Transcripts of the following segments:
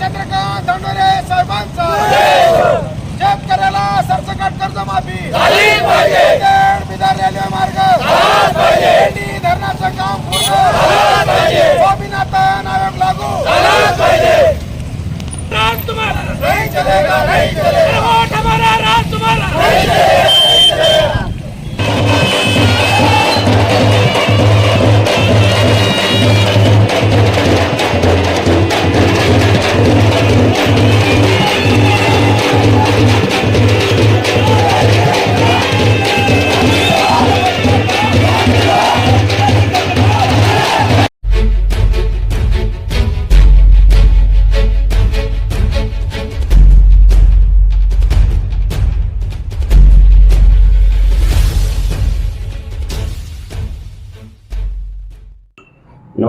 चंद्रकांत धनोरे साहेबांचा. शेतकऱ्याला सरसकट कर्जमाफी. बिदर बिदर रेल्वे मार्ग. धरणाचं काम पूर्ण. स्वामीनाथन आयोग लागू. राज तुम्हारा नहीं चलेगा नहीं चलेगा हमारा राज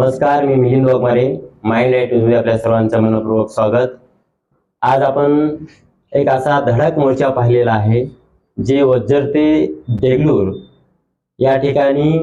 नमस्कार मी मिलिंद वाघमारे माइंड लाइट न्यूजमध्ये आपल्या सर्वांचं मनपूर्वक स्वागत. आज आपण एक असा धडक मोर्चा पाहिलेला आहे जे वज्जर ते देगलूर या ठिकाणी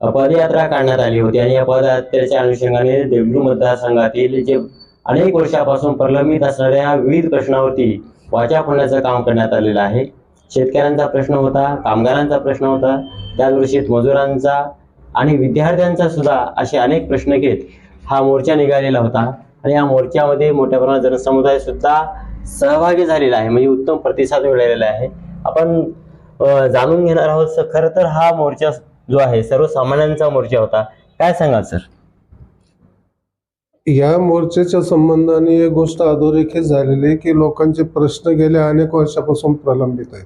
पदयात्रा काढण्यात आली होती. आणि या पदयात्रेच्या अनुषंगाने देगलूर मतदारसंघातील जे अनेक वर्षापासून प्रलंबित असणाऱ्या विविध प्रश्नावरती वाचा फोडण्याचं काम करण्यात आलेलं आहे. शेतकऱ्यांचा प्रश्न होता कामगारांचा प्रश्न होता. त्यादृष्टीत मजुरांचा आणि विद्यार्थ्यांचा सुद्धा असे अनेक प्रश्न घेत हा मोर्चा निघालेला होता. आणि या मोर्चामध्ये मोठ्या प्रमाणात जनसमुदाय सुद्धा सहभागी झालेला आहे म्हणजे उत्तम प्रतिसाद मिळालेला आहे. आपण जाणून घेणार आहोत खरं तर हा मोर्चा जो आहे सर्वसामान्यांचा मोर्चा होता. काय सांगाल सर? या मोर्चाच्या संबंधाने एक गोष्ट अधोरेखित झालेली आहे की लोकांचे प्रश्न गेल्या अनेक वर्षापासून प्रलंबित आहेत.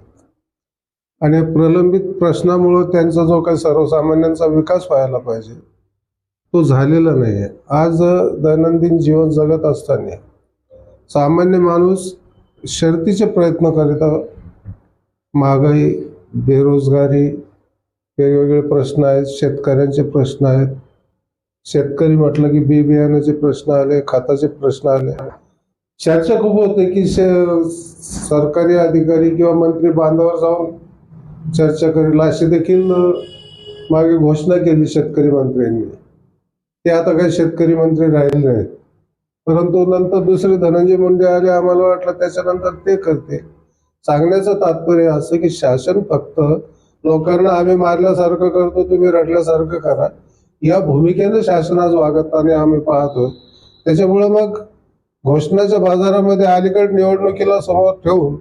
आणि प्रलंबित प्रश्नामुळं त्यांचा जो काही सर्वसामान्यांचा विकास व्हायला पाहिजे तो झालेला नाही आहे आज दैनंदिन जीवन जगत असताना सामान्य माणूस शर्तीचे प्रयत्न करीत महागाई बेरोजगारी वेगवेगळे प्रश्न आहेत शेतकऱ्यांचे प्रश्न आहेत. शेतकरी म्हटलं की बी बियाण्याचे प्रश्न आले खताचे प्रश्न आले. चर्चा खूप होते की शे- सरकारी अधिकारी किंवा मंत्री बांधावर जाऊन चर्चा करेल अशी देखील मागे घोषणा केली शेतकरी मंत्र्यांनी. ते आता काही शेतकरी मंत्री राहिले नाहीत. परंतु नंतर दुसरे धनंजय मुंडे आले आम्हाला वाटलं त्याच्यानंतर ते करते सांगण्याचं तात्पर्य असं की शासन फक्त लोकांना आम्ही मारल्यासारखं करतो तुम्ही रडल्यासारखं करा. या भूमिकेने शासन आज वागताना आम्ही पाहतो त्याच्यामुळे मग घोषणाच्या बाजारामध्ये अलीकड निवडणुकीला समोर ठेवून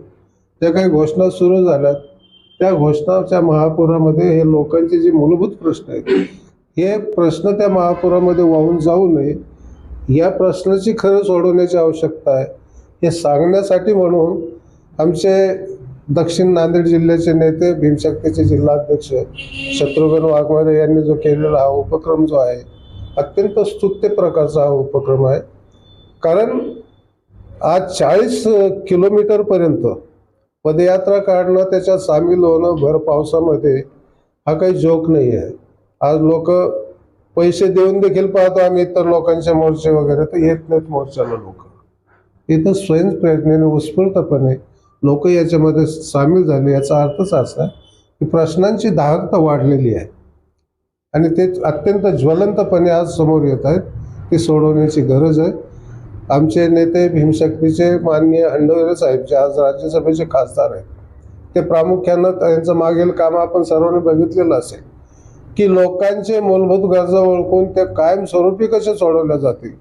ज्या काही घोषणा सुरू झाल्यात त्या घोषणाच्या महापुरामध्ये हे लोकांचे जे मूलभूत प्रश्न आहेत हे प्रश्न त्या महापुरामध्ये वाहून जाऊ नये या प्रश्नाची खरं सोडवण्याची आवश्यकता आहे. हे सांगण्यासाठी म्हणून आमचे दक्षिण नांदेड जिल्ह्याचे नेते भीमशक्तीचे जिल्हाध्यक्ष शत्रुघ्न वाघमारे यांनी जो केलेला हा उपक्रम जो आहे अत्यंत स्तुत्य प्रकारचा हा उपक्रम आहे. कारण आज चाळीस किलोमीटरपर्यंत पदयात्रा काढणं त्याच्यात सामील होणं भर पावसामध्ये हा काही जोक नाही आहे आज लोक पैसे देऊन देखील पाहतो आम्ही इतर लोकांच्या मोर्चे वगैरे तर येत नाहीत मोर्चाला लोक. इथं स्वयंप्रेरणेने उत्स्फूर्तपणे लोक याच्यामध्ये सामील झाले. याचा अर्थच असा की प्रश्नांची दाहकता वाढलेली आहे. आणि ते अत्यंत ज्वलंतपणे आज समोर येत आहेत ती सोडवण्याची गरज आहे. आमचे नेते भीमशक्तीचे माननीय अंडोरे साहेब जे आज राज्यसभेचे खासदार आहेत ते प्रामुख्यानं त्यांचं मागील काम आपण सर्वांनी बघितलेलं असेल की लोकांचे मूलभूत गरजा ओळखून त्या कायमस्वरूपी कशा सोडवल्या जातील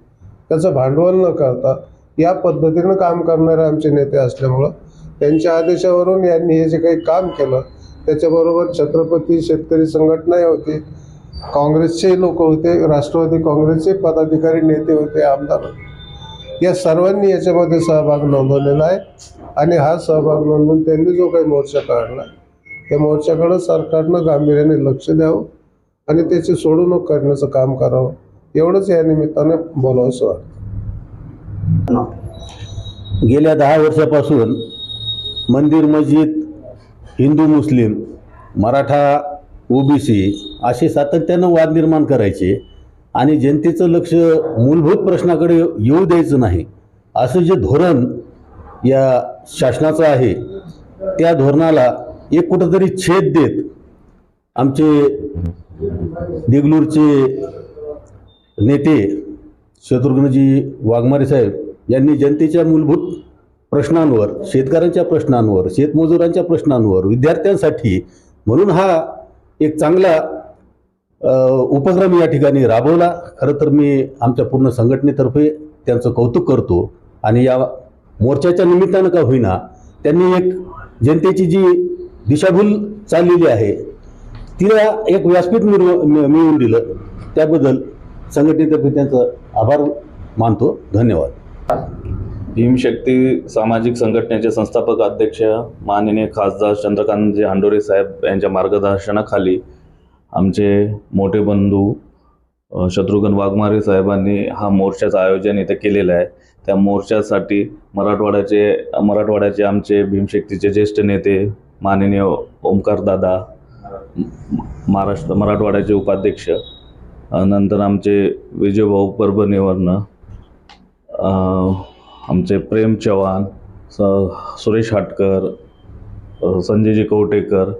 त्याचं भांडवल न करता या पद्धतीनं काम करणारे आमचे नेते असल्यामुळं त्यांच्या आदेशावरून यांनी हे जे काही काम केलं त्याच्याबरोबर छत्रपती शेतकरी संघटनाही होती काँग्रेसचे लोक होते राष्ट्रवादी काँग्रेसचे पदाधिकारी नेते होते आमदार होते. या सर्वांनी याच्यामध्ये सहभाग नोंदवलेला आहे. आणि हा सहभाग नोंदवून त्यांनी जो काही मोर्चा काढला त्या मोर्चाकडं सरकारनं गांभीर्याने लक्ष द्यावं आणि त्याची सोडवणूक करण्याचं काम करावं. एवढंच या निमित्ताने बोलावंसं वाटतं. गेल्या दहा वर्षापासून मंदिर मस्जिद हिंदू मुस्लिम मराठा ओबीसी असे सातत्यानं वाद निर्माण करायचे. आणि जनतेचं लक्ष मूलभूत प्रश्नाकडे येऊ द्यायचं नाही. असं जे धोरण या शासनाचं आहे त्या धोरणाला एक कुठंतरी छेद देत आमचे देगलूरचे नेते शत्रुघ्नजी वाघमारे साहेब यांनी जनतेच्या मूलभूत प्रश्नांवर शेतकऱ्यांच्या प्रश्नांवर शेतमजुरांच्या प्रश्नांवर विद्यार्थ्यांसाठी म्हणून हा एक चांगला उपक्रम या ठिकाणी राबवला. खरं तर मी आमच्या पूर्ण संघटनेतर्फे त्यांचं कौतुक करतो आणि या मोर्चाच्या निमित्तानं का होईना त्यांनी एक जनतेची जी दिशाभूल चाललेली आहे तिला एक व्यासपीठ मिळव मिळवून दिलं. त्याबद्दल संघटनेतर्फे त्यांचं आभार मानतो. धन्यवाद. भीमशक्ती सामाजिक संघटनेचे संस्थापक अध्यक्ष माननीय खासदार चंद्रकांतजी हांडोरे साहेब यांच्या मार्गदर्शनाखाली आमचे मोठे बंधू शत्रुघ्न वाघमारे साहेबांनी हा मोर्चाचं आयोजन इथं केलेलं आहे. त्या मोर्चासाठी मराठवाड्याचे मराठवाड्याचे आमचे भीमशक्तीचे ज्येष्ठ नेते माननीय ओमकारदादा महाराष्ट्र मराठवाड्याचे उपाध्यक्ष नंतर आमचे विजयभाऊ परभणीवरनं आमचे प्रेम चव्हाण स सुरेश हाटकर संजयजी कवटेकर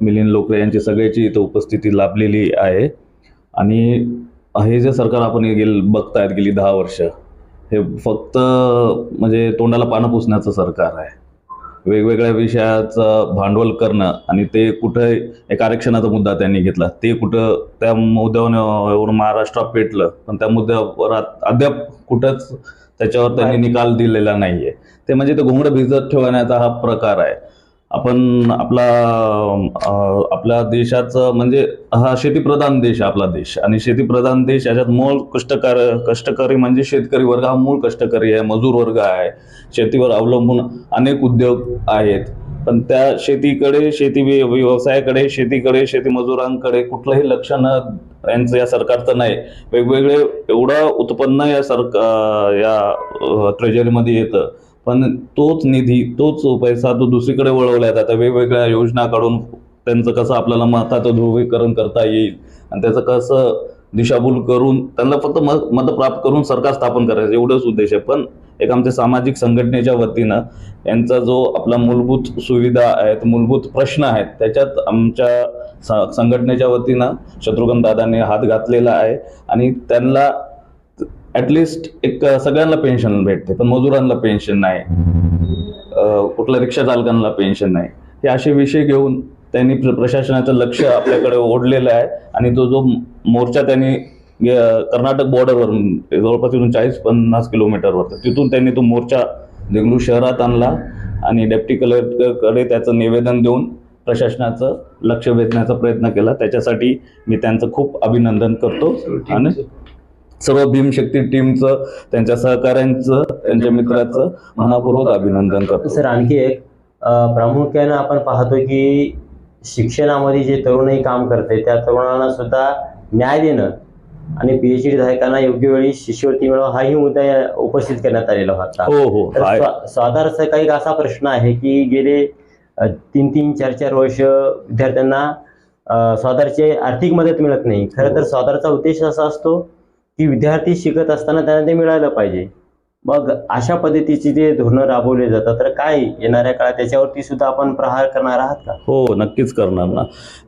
मिलिंद लोकरे यांची सगळ्याची इथं उपस्थिती लाभलेली आहे. आणि हे जे सरकार आपण गेल बघतायत गेली दहा वर्ष हे फक्त म्हणजे तोंडाला पानं पुसण्याचं सरकार आहे. वेगवेगळ्या विषयाचं भांडवल करणं आणि ते कुठं एक आरक्षणाचा मुद्दा त्यांनी घेतला ते कुठं त्या मुद्द्यावर महाराष्ट्रात पेटलं पण त्या मुद्द्यावर अद्याप कुठंच त्याच्यावर त्यांनी निकाल दिलेला नाही आहे ते म्हणजे ते घोंगडं भिजत ठेवण्याचा हा प्रकार आहे. आपण आपला आपल्या देशाचं म्हणजे हा शेतीप्रधान देश आपला देश. आणि शेतीप्रधान देश याच्यात मूळ कष्टकार कष्टकरी म्हणजे शेतकरी वर्ग हा मूळ कष्टकरी आहे मजूर वर्ग आहे. शेतीवर अवलंबून अनेक उद्योग आहेत. पण त्या शेतीकडे शेती व्यवसायाकडे शेतीकडे शेतीमजुरांकडे कुठलंही लक्ष न यांचं या सरकारचं नाही. वेगवेगळे एवढं उत्पन्न या सरकार या ट्रेजरीमध्ये येतं. पण तोच निधी तोच पैसा तो दुसरीकडे वळवला जातो वेगवेगळ्या योजना काढून त्यांचं कसं आपल्याला मताचं ध्रुवीकरण करता येईल आणि त्याचं कसं दिशाभूल करून त्यांना फक्त मत मत प्राप्त करून सरकार स्थापन करायचं एवढंच उद्देश आहे. पण एक आमच्या सामाजिक संघटनेच्या वतीनं यांचा जो आपला मूलभूत सुविधा आहेत मूलभूत प्रश्न आहेत त्याच्यात आमच्या संघटनेच्या वतीनं शत्रुघ्न दादांनी हात घातलेला आहे. आणि त्यांना ॲटलिस्ट एक सगळ्यांना पेन्शन भेटते पण मजुरांना पेन्शन नाही. कुठल्या रिक्षा चालकांना पेन्शन नाही. हे असे विषय घेऊन त्यांनी प्र- प्रशासनाचं लक्ष आपल्याकडे ओढलेलं आहे. आणि तो जो मोर्चा त्यांनी कर्नाटक बॉर्डरवर जवळपास तिथून चाळीस पन्नास किलोमीटरवर तिथून त्यांनी तो मोर्चा देगलूर शहरात आणला. आणि डेप्टी कलेक्टरकडे त्याचं निवेदन देऊन प्रशासनाचं लक्ष वेधण्याचा प्रयत्न केला. त्याच्यासाठी मी त्यांचं खूप अभिनंदन करतो. आणि सर्व भीमशक्ती टीमचं त्यांच्या सहकाऱ्यांचं त्यांच्या मित्राचं मनापूर्वक अभिनंदन करतो. सर आणखी एक प्रामुख्यानं आपण पाहतो की शिक्षणामध्ये जे तरुणही काम करते त्या तरुणांना सुद्धा न्याय देणं आणि पीएच डी धारकांना योग्य वेळी शिष्यवृत्ती मिळवा हाही मुद्दा उपस्थित करण्यात आलेला होता. हो हो. स्वाधारचा काही असा प्रश्न आहे की गेले तीन तीन चार चार वर्ष विद्यार्थ्यांना स्वाधारची आर्थिक मदत मिळत नाही. खरं तर स्वाधारचा उद्देश असा असतो की विद्यार्थी शिकत असताना त्यांना ते मिळालं पाहिजे. मग अशा पद्धतीची जे धोरणं राबवले जातात तर काय येणाऱ्या काळात त्याच्यावरती सुद्धा आपण प्रहार करणार आहात का? हो नक्कीच करणार ना.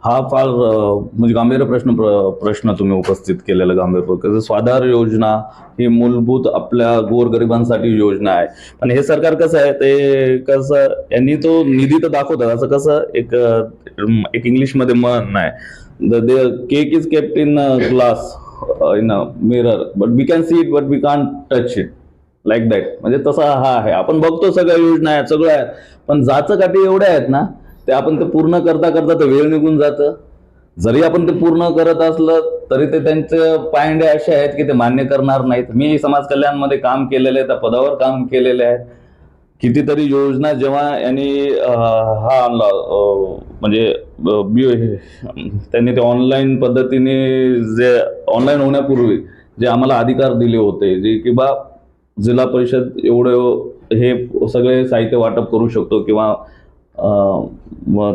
हा फार म्हणजे गांभीर्य प्रश्न प्र- प्रश्न तुम्ही उपस्थित केलेला गांभीर्य स्वाधार योजना ही मूलभूत आपल्या गोरगरिबांसाठी योजना आहे. पण हे सरकार कसं आहे ते कसं यांनी तो निधी तर दाखवतात. असं कसं एक एक इंग्लिशमध्ये म्हण नाही the cake is kept in glass in mirror but we can see it but we can't touch it like that म्हणजे तसा हा आहे. आपण बघतो सगळ्या योजना आहेत सगळं आहेत. पण जाचं काठी एवढ्या आहेत ना ते आपण ते पूर्ण करता करता ते वेळ निघून जातं. जरी आपण ते पूर्ण करत असलं तरी ते त्यांचे पायंडे असे आहेत की ते मान्य करणार नाहीत. मी समाज कल्याणमध्ये काम केलेले आहे त्या पदावर काम केलेले आहे. कितीतरी योजना जेव्हा यांनी हा आणला म्हणजे त्यांनी ते ऑनलाईन पद्धतीने जे ऑनलाईन होण्यापूर्वी जे आम्हाला अधिकार दिले होते जे की बा जिल्हा परिषद एवढं हे सगळे साहित्य वाटप करू शकतो किंवा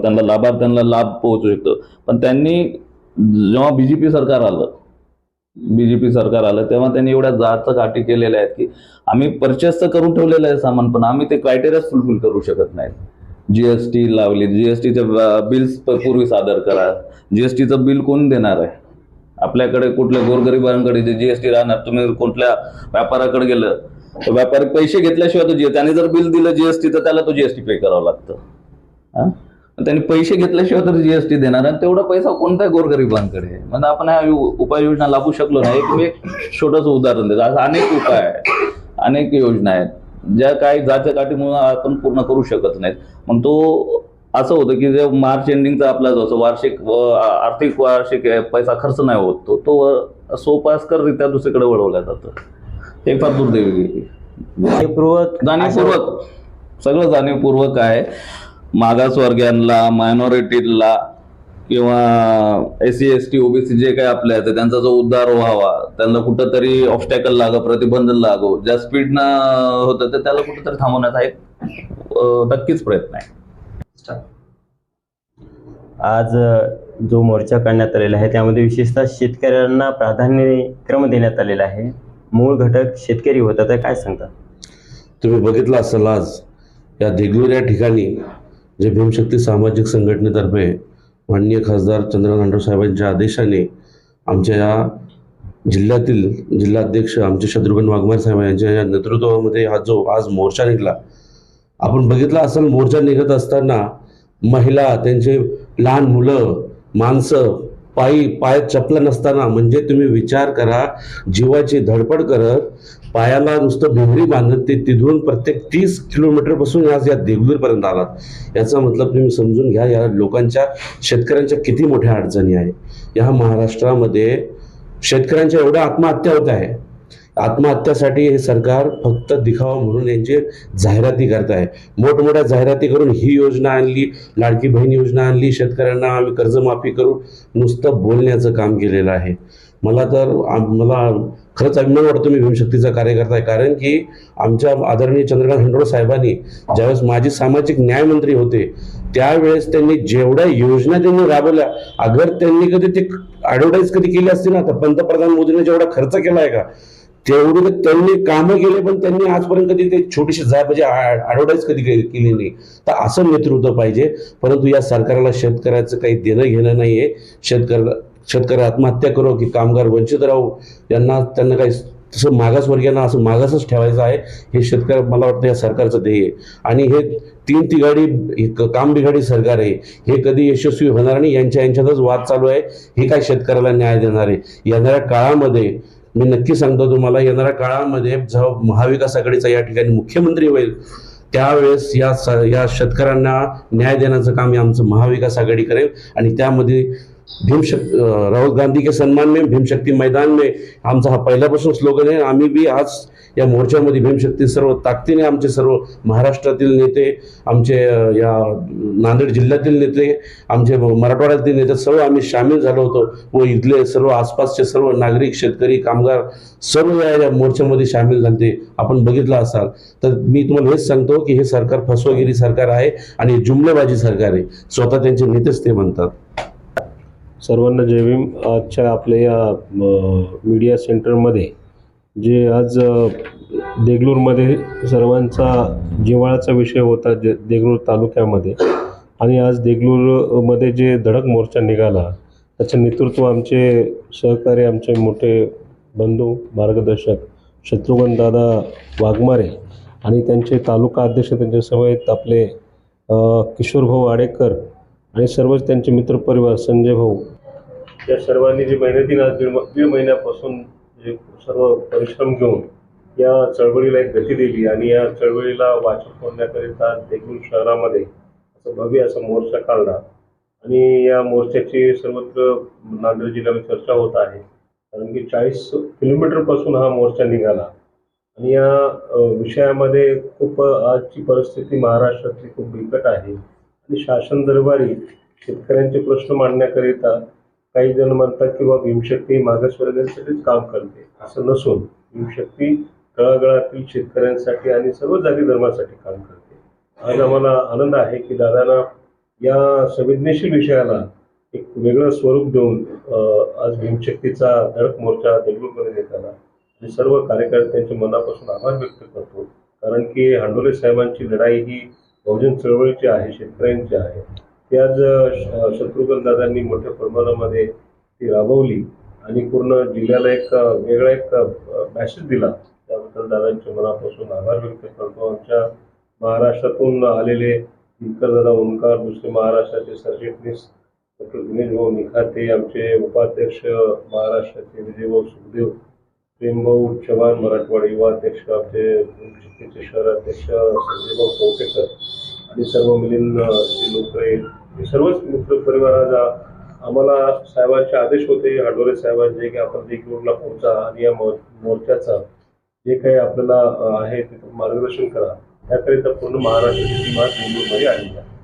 त्यांना लाभार्थ्यांना लाभ पोहोचू शकतो. पण त्यांनी जेव्हा बी जे पी सरकार आलं बी जे पी सरकार आलं तेव्हा त्यांनी एवढ्या जात गाठी केलेल्या आहेत की आम्ही परचेस तर करून ठेवलेलं आहे सामान पण आम्ही ते क्रायटेरियाच फुलफिल करू शकत नाही. जीएसटी लावली. जीएसटीचे बिल्स पूर्वी सादर करा. जीएसटीचं बिल कोण देणार आहे? आपल्याकडे कुठल्या गोरगरिबांकडे जे जीएसटी राहणार तुम्ही कुठल्या व्यापाराकडे गेलं तर व्यापारी पैसे घेतल्याशिवाय तो त्याने जर बिल दिलं जीएसटी तर त्याला तो जीएसटी पे करावं लागतं. त्यांनी पैसे घेतल्याशिवाय तर जीएसटी देणार आणि तेवढा पैसा कोणत्या गोरगरिबांकडे म्हणजे आपण ह्या उपाययोजना लागू शकलो नाही. एक मी एक छोटंसं उदाहरण देतो. असं अनेक उपाय आहे अनेक योजना आहेत. ज्या काही जात्या काठीमुळे आपण पूर्ण करू शकत नाहीत. मग तो असं होतं की जे मार्च एंडिंगचा आपला जो वार्षिक आर्थिक वार्षिक पैसा खर्च नाही होत तो तो सोपास्कररित्या दुसरीकडे वळवला जातं. हे फार दुर्दैवी. जाणीवपूर्वक जाणीवपूर्वक. सगळं जाणीवपूर्वक आहे. मागासवर्गीयांना मायनॉरिटीला किंवा S C S T OBC जे काही आपले आहेत त्यांचा जो उद्धार व्हावा त्यांना कुठंतरी ऑब्स्टॅकल लागो प्रतिबंध लागो ज्या स्पीडनं होतं तर त्याला कुठंतरी थांबवण्याचा एक नक्कीच प्रयत्न आहे. आज जो मोर्चा काढण्यात आलेला आहे त्यामध्ये विशेषतः शेतकऱ्यांना प्राधान्यक्रम देण्यात आलेला आहे. मूळ घटक शेतकरी होता तर काय सांगता? तुम्ही बघितलं असाल आज या देगलूर या ठिकाणी जे भीमशक्ती सामाजिक संघटनेतर्फे माननीय खासदार चंद्रकांत नांडू साहेबांच्या आदेशाने आमच्या या जिल्ह्यातील जिल्हाध्यक्ष आमचे शत्रुघ्न वाघमारे साहेब यांच्या या नेतृत्वामध्ये हा जो आज मोर्चा निघाला आपण बघितला असाल मोर्चा निघत असताना महिला त्यांचे लहान मुलं माणसं पायी पाय चपला नसताना म्हणजे तुम्ही विचार करा जीवाची धडपड करत पायाला नुसतं भिंगरी बांधत ते तिथून प्रत्येक तीस किलोमीटरपासून आज या देगलूरपर्यंत आलात. याचा मतलब तुम्ही समजून घ्या या लोकांच्या शेतकऱ्यांच्या किती मोठ्या अडचणी आहे या महाराष्ट्रामध्ये शेतकऱ्यांच्या एवढ्या आत्महत्या होत आहे. आत्महत्यासाठी हे सरकार फक्त दिखावा म्हणून यांचे जाहिराती करत आहे मोठमोठ्या जाहिराती करून ही योजना आणली लाडकी बहीण योजना आणली शेतकऱ्यांना आम्ही कर्जमाफी करू नुसतं बोलण्याचं काम केलेलं आहे. मला तर मला खरंच अभिमान वाटतो मी भीमशक्तीचा कार्यकर्ता आहे. कारण की आमच्या आदरणीय चंद्रकांत हंडोळ साहेबांनी ज्यावेळेस माजी सामाजिक न्यायमंत्री होते त्यावेळेस त्यांनी जेवढ्या योजना त्यांनी राबवल्या अगर त्यांनी कधी ते ॲडव्हर्टाईज कधी केली असती ना तर पंतप्रधान मोदीने जेवढा खर्च केला आहे का तेवढे तर त्यांनी कामं केले पण त्यांनी आजपर्यंत कधी ते छोटीशी जाय म्हणजे ॲडव्हर्टाईज कधी केली नाही. तर असं नेतृत्व पाहिजे. परंतु या सरकारला शेतकऱ्याचं काही देणं घेणं नाही आहे शेतकऱ्याला शेतकरी आत्महत्या करो की कामगार वंचित राहू. यांना त्यांना काही तसं मागासवर्गीयांना असं मागासच ठेवायचं आहे. हे शेतकऱ्या मला वाटतं या सरकारचं ध्येय आहे. आणि हे तीन तिघाडी काम बिघाडी सरकार आहे. हे कधी यशस्वी होणार नाही यांच्या यांच्यातच वाद चालू आहे. हे काय शेतकऱ्याला न्याय देणार आहे? येणाऱ्या काळामध्ये मी नक्की सांगतो तुम्हाला येणाऱ्या काळामध्ये जेव्हा महाविकास आघाडीचा या ठिकाणी मुख्यमंत्री होईल त्यावेळेस या स या शेतकऱ्यांना न्याय देण्याचं काम हे आमचं महाविकास आघाडी करेल. आणि त्यामध्ये भीमशक् राहुल गांधी के सन्मान में भीमशक्ती मैदान में आमचा हा पहिल्यापासून स्लोगन आहे. आम्ही बी आज या मोर्चामध्ये भीमशक्ती सर्व ताकदीने आमचे सर्व महाराष्ट्रातील नेते आमचे या नांदेड जिल्ह्यातील नेते आमचे मराठवाड्यातील नेते सर्व आम्ही सामील झालो होतो व इथले सर्व आसपासचे सर्व नागरिक शेतकरी कामगार सर्व या मोर्चामध्ये सामील झाले आपण बघितलं असाल. तर मी तुम्हाला हेच सांगतो की हे सरकार फसवगिरी सरकार आहे आणि जुमलेबाजी सरकार आहे. स्वतः त्यांचे नेतेच ते म्हणतात. सर्वांना जय भीम. आजच्या आपल्या या मीडिया सेंटरमध्ये जे आज देगलूरमध्ये सर्वांचा जिव्हाळाचा विषय होता जे देगलूर तालुक्यामध्ये. आणि आज देगलूरमध्ये जे धडक मोर्चा निघाला त्याचं नेतृत्व आमचे सहकारी आमचे मोठे बंधू मार्गदर्शक शत्रुघ्न दादा वाघमारे आणि त्यांचे तालुका अध्यक्ष त्यांच्यासमवेत आपले किशोरभाऊ आडेकर आणि सर्वच त्यांचे मित्रपरिवार संजय भाऊ. या सर्वांनी जी मेहनतीनं आज दीड दीड महिन्यापासून जे सर्व परिश्रम घेऊन या चळवळीला एक गती दिली आणि या चळवळीला वाचक फोडण्याकरिता देखील शहरामध्ये असं भव्य असा मोर्चा काढला. आणि या मोर्चाची सर्वत्र नांदेड जिल्ह्यामध्ये चर्चा होत आहे. कारण की चाळीस किलोमीटरपासून हा मोर्चा निघाला. आणि या विषयामध्ये खूप आजची परिस्थिती महाराष्ट्रातली खूप बिकट आहे. आणि शासन दरबारी शेतकऱ्यांचे प्रश्न मांडण्याकरिता काही जण म्हणतात किंवा भीमशक्ती मागासवर्गांसाठीच काम करते. असं नसून भीमशक्ती तळागळातील शेतकऱ्यांसाठी आणि सर्व जाती धर्मासाठी काम करते. आज आम्हाला आनंद आहे की दादांना या संवेदनशील विषयाला एक वेगळं स्वरूप देऊन आज भीमशक्तीचा धडक मोर्चा देगलूरमध्ये देताना मी सर्व कार्यकर्त्यांचे मनापासून आभार व्यक्त करतो. कारण की हांडोले साहेबांची लढाई ही बहुजन चळवळीची आहे शेतकऱ्यांची आहे. ती आज श- शत्रुघ्न दादांनी मोठ्या प्रमाणामध्ये ती राबवली आणि पूर्ण जिल्ह्याला एक वेगळा एक मॅसेज दिला. त्याबद्दल दादांचे मनापासून आभार व्यक्त करतो. आमच्या महाराष्ट्रातून आलेले दिनकर दादा ओंकार दुसरे महाराष्ट्राचे सरचिटणीस डॉक्टर दिनेश भाऊ निखाते आमचे उपाध्यक्ष महाराष्ट्राचे विजयभाऊ सुखदेव प्रेमभाऊ चव्हाण मराठवाडा युवा अध्यक्ष आमचे शहराध्यक्ष संजयभाऊ कोटेकर आणि सर्व मिलिंद जे लोक आहेत हे सर्वच मित्र परिवाराला आम्हाला साहेबांचे आदेश होते हाडोरे साहेबांचे की आपण एक रोडला पोहोचा आणि या मोर्चाचा जे काही आपल्याला आहे ते मार्गदर्शन करा. त्याकरिता पूर्ण महाराष्ट्राची टीम आज आलेली आहे.